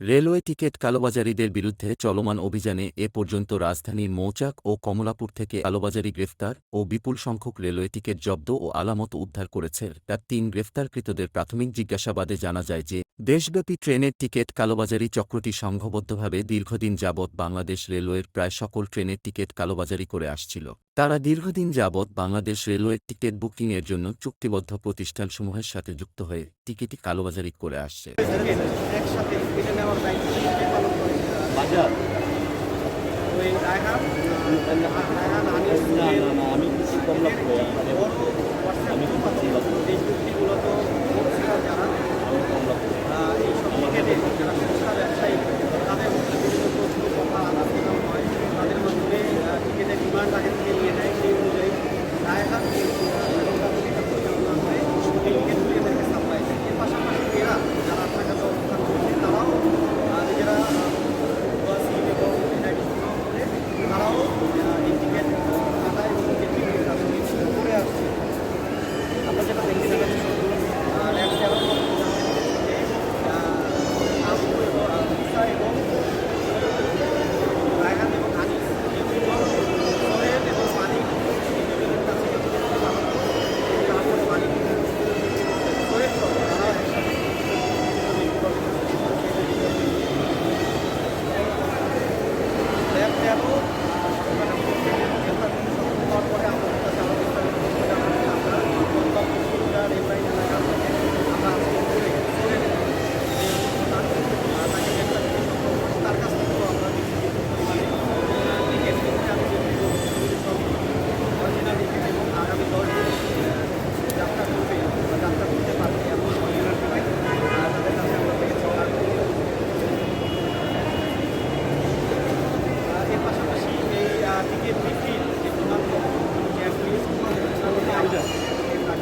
Railway ticket কালোবাজারিদের বিরুদ্ধে চলমান অভিযানে এ পর্যন্ত রাজধানীর মৌচাক ও কমলাপুর থেকে কালোবাজারি গ্রেফতার ও বিপুল সংখ্যক রেলওয়ে টিকিট জব্দ ও আলামত উদ্ধার করেছে। তার তিন গ্রেফতারকৃতদের প্রাথমিক জিজ্ঞাসাবাদে জানা যায় যে, দেশব্যাপী ট্রেনের টিকিট কালোবাজারি চক্রটি সংঘবদ্ধভাবে দীর্ঘদিন যাবৎ বাংলাদেশ রেলওয়ের প্রায় সকল ট্রেনের টিকিট কালোবাজারি করে আসছিল। তারা দীর্ঘদিন যাবৎ বাংলাদেশ রেলওয়ে টিকিট বুকিংয়ের জন্য চুক্তিবদ্ধ প্রতিষ্ঠানসমূহের সাথে যুক্ত হয়ে টিকিটি কালোবাজারি করে আসছে আমি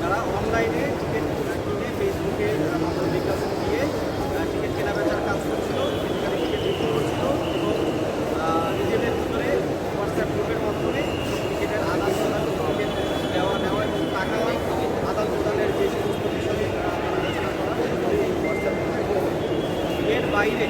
তারা অনলাইনে টিকিট কিনে ফেসবুকে আমাদের বিজ্ঞাপন দিয়ে টিকিট কেনা বেচার কাজ করছিল, সেখানে টিকিট বিক্রি করছিল এবং নিজেদের ভিতরে হোয়াটসঅ্যাপ গ্রুপের মাধ্যমে টিকিটের আদান প্রদান টিকিট দেওয়া নেওয়া এবং টাকা আদান প্রদানের যে সমস্ত বিষয়ে আলোচনা করা হোয়াটসঅ্যাপ বাইরে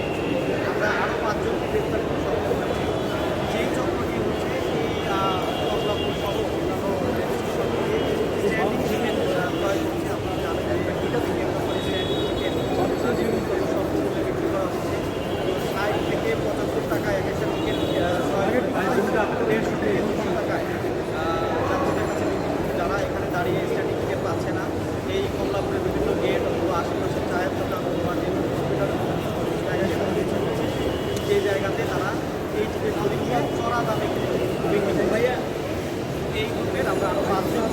দেড়শোটি এখানে দাঁড়িয়ে স্ট্যান্ডিং টিকিট পাচ্ছে না এই কমলাপুরের বিভিন্ন গেট অথবা আশেপাশের চায়ের দোকান অথবা যে জায়গাতে তারা এই টিকিটগুলি নিয়ে চড়া দামে বিক্রি করবে এই গ্রুপের আমরা আরও পাঁচজন